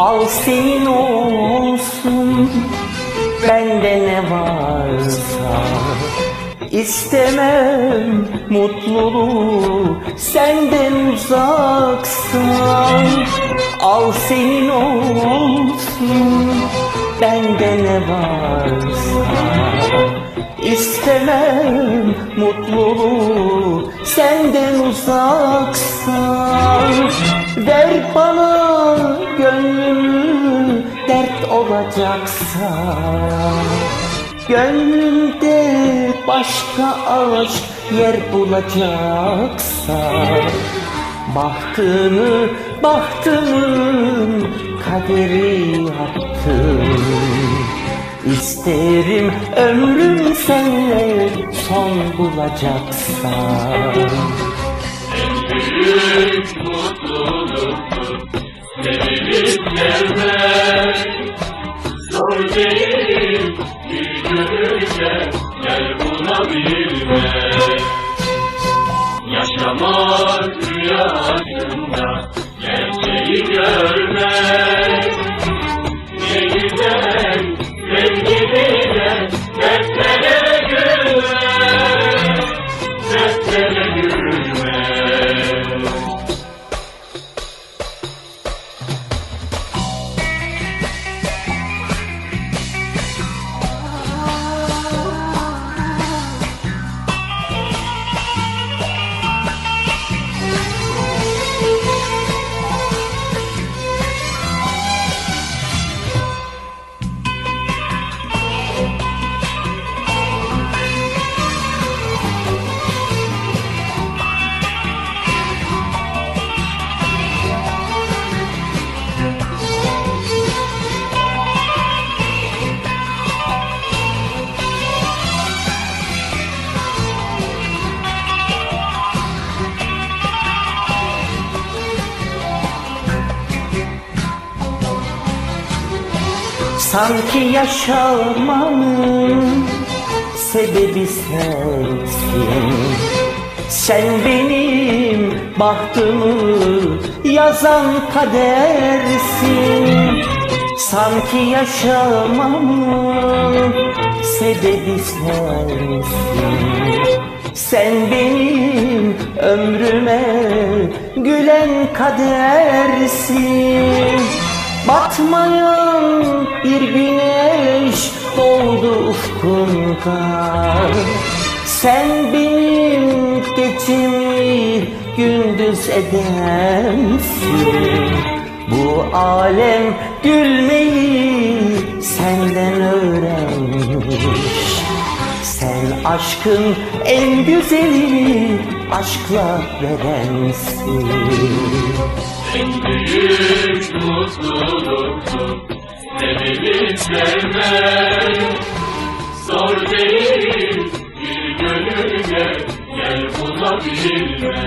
Al senin olsun Bende ne varsa. İstemem mutluluğu senden uzaksan Al senin olsun bende ne varsa. İstemem mutluluğu senden uzaksan Ver bana gönlümü dert olacaksa. Gönlümde başka aşk yer bulacaksa Bahtını bahtımın kaderi yaptım İsterim ömrüm senle son bulacaksa Büyük mutluluktur Sevilip sevmek Zor değil Bir gönülce Gel buna bilmek Yaşamak rüyasında Gerçeği görmek Sanki yaşamamın sebebi sensin. Sen benim bahtımı yazan kadersin. Sanki yaşamamın sebebi sensin. Sen benim ömrüme gülen kadersin Batmayan bir güneş doğdu ufkunda Sen benim gecemi gündüz edensin Bu alem gülmeyi senden öğrenmiş. Sen aşkın en güzeli aşkla verensin En büyük mutluluktur Sevilip sevmek Zor değil bir gönülge Gel bulabilmek.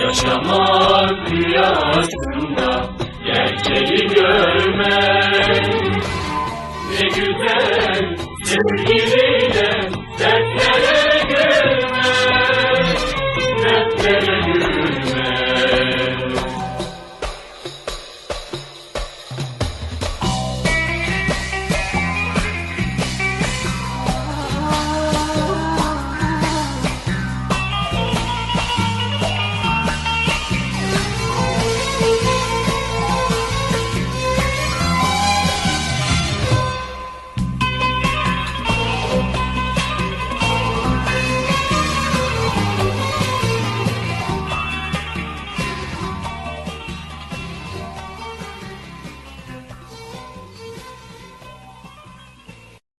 Yaşamak rüyasında Gerçeği görmek. Ne güzel dertlere